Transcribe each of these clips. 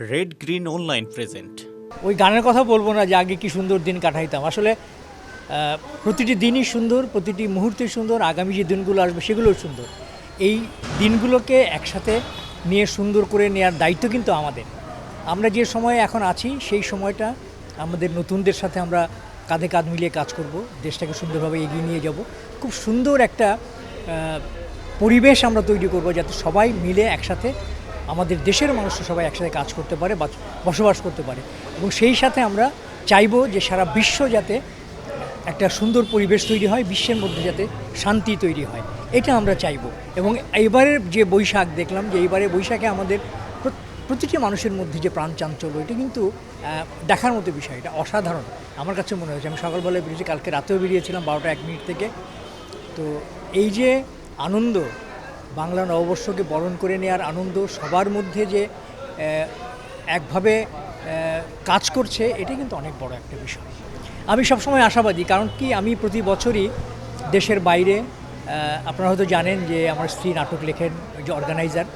Red green online present ওই গানের কথা বলব না যে আগে কি সুন্দর দিন কাটাইতাম। আসলে প্রতিটি দিনই সুন্দর, প্রতিটি মুহূর্তে সুন্দর, আগামী যে দিনগুলো আসবে সেগুলোও সুন্দর। এই দিনগুলোকে একসাথে নিয়ে সুন্দর করে নেওয়ার দায়িত্ব কিন্তু আমাদের। আমরা যে সময়ে এখন আছি, সেই সময়টা আমাদের নতুনদের সাথে আমরা কাঁধে কাঁধ মিলিয়ে কাজ করব, দেশটাকে সুন্দরভাবে এগিয়ে নিয়ে যাব। খুব সুন্দর একটা পরিবেশ আমরা তৈরি করব যাতে সবাই মিলে একসাথে আমাদের দেশের মানুষরা সবাই একসাথে কাজ করতে পারে বসবাস করতে পারে। এবং সেই সাথে আমরা চাইব যে সারা বিশ্ব যাতে একটা সুন্দর পরিবেশ তৈরি হয়, বিশ্বের মধ্যে যাতে শান্তি তৈরি হয়। এটা আমরা চাইব। এবং এইবারের যে বৈশাখ দেখলাম যে এইবারে বৈশাখে আমাদের প্রতিটি মানুষের মধ্যে যে প্রাণ চাঞ্চল্য, এটা কিন্তু দেখার মতো বিষয়। এটা অসাধারণ। আমার কাছে মনে হয়েছে, আমি সকালবেলায় বেরিয়েছি, কালকে রাতেও বেরিয়েছিলাম বারোটা এক মিনিট থেকে। তো এই যে আনন্দ বাংলা নববর্ষকে বরণ করে নেওয়ার আনন্দ সবার মধ্যে যে একভাবে কাজ করছে, এটা কিন্তু অনেক বড় একটা বিষয়। আমি সবসময় আশাবাদী, কারণ কি আমি প্রতি বছরই দেশের বাইরে আপনারা হয়তো জানেন যে আমার স্ত্রী নাটক লেখেন যে অর্গানাইজার।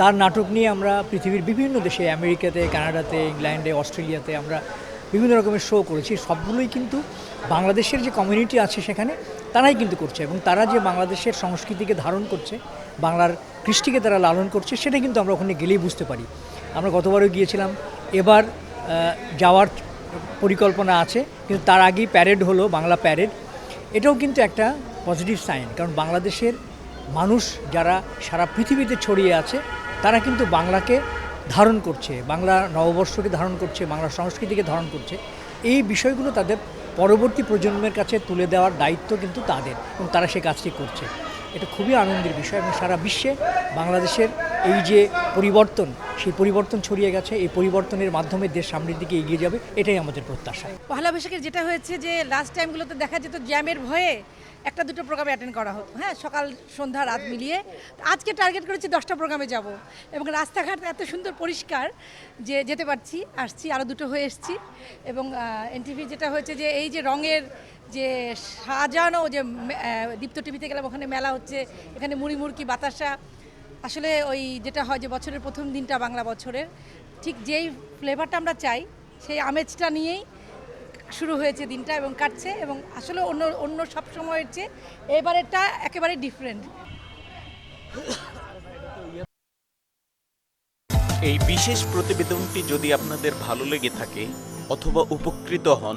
তার নাটক নিয়ে আমরা পৃথিবীর বিভিন্ন দেশে, আমেরিকাতে, কানাডাতে, ইংল্যান্ডে, অস্ট্রেলিয়াতে আমরা বিভিন্ন রকমের শো করেছি। সবগুলোই কিন্তু বাংলাদেশের যে কমিউনিটি আছে সেখানে তারাই কিন্তু করছে এবং তারা যে বাংলাদেশের সংস্কৃতিকে ধারণ করছে, বাংলার কৃষ্টিকে তারা লালন করছে সেটা কিন্তু আমরা ওখানে গেলেই বুঝতে পারি। আমরা গতবারও গিয়েছিলাম। এবার যাওয়ার পরিকল্পনা আছে, কিন্তু তার আগেই প্যারেড হলো, বাংলা প্যারেড এটাও কিন্তু একটা পজিটিভ সাইন কারণ বাংলাদেশের মানুষ যারা সারা পৃথিবীতে ছড়িয়ে আছে, তারা কিন্তু বাংলাকে ধারণ করছে, বাংলা নববর্ষকে ধারণ করছে, বাংলা সংস্কৃতিকে ধারণ করছে, এই বিষয়গুলো তাদের পরবর্তী প্রজন্মের কাছে তুলে দেওয়ার দায়িত্ব কিন্তু তাদের এবং তারা সে কাজটি করছে। এটা খুবই আনন্দের বিষয় এবং সারা বিশ্বে বাংলাদেশের এই যে পরিবর্তন, সেই পরিবর্তন ছড়িয়ে গেছে, এই পরিবর্তনের মাধ্যমে দেশ সামনের দিকে এগিয়ে যাবে, এটাই আমাদের প্রত্যাশা। পহেলা বৈশাখের যেটা হয়েছে যে লাস্ট টাইমগুলোতে দেখা যেত জ্যামের ভয়ে একটা দুটো প্রোগ্রামে অ্যাটেন্ড করা হতো। হ্যাঁ সকাল, সন্ধ্যা, রাত মিলিয়ে। আজকে টার্গেট করেছি দশটা প্রোগ্রামে যাব। এবং রাস্তাঘাট এত সুন্দর পরিষ্কার যে যেতে পারছি, আসছি আরও দুটো হয়ে এসছি। এবং এনটিভি যেটা হয়েছে যে এই যে রঙের যে সাজানো, যে দীপ্ত টিভিতে গেলাম, ওখানে মেলা হচ্ছে, এখানে মুড়ি মুড়কি, বাতাসা। আসলে ওই যেটা হয় যে বছরের প্রথম দিনটা বাংলা বছরের। ঠিক যেই ফ্লেভারটা আমরা চাই, সেই আমেজটা নিয়েই শুরু হয়েছে দিনটা এবং কাটছে এবং আসলে অন্য অন্য সব সময়ের চেয়ে এবারেরটা একেবারে ডিফারেন্ট এই বিশেষ প্রতিবেদনটি যদি আপনাদের ভালো লেগে থাকে অথবা উপকৃত হন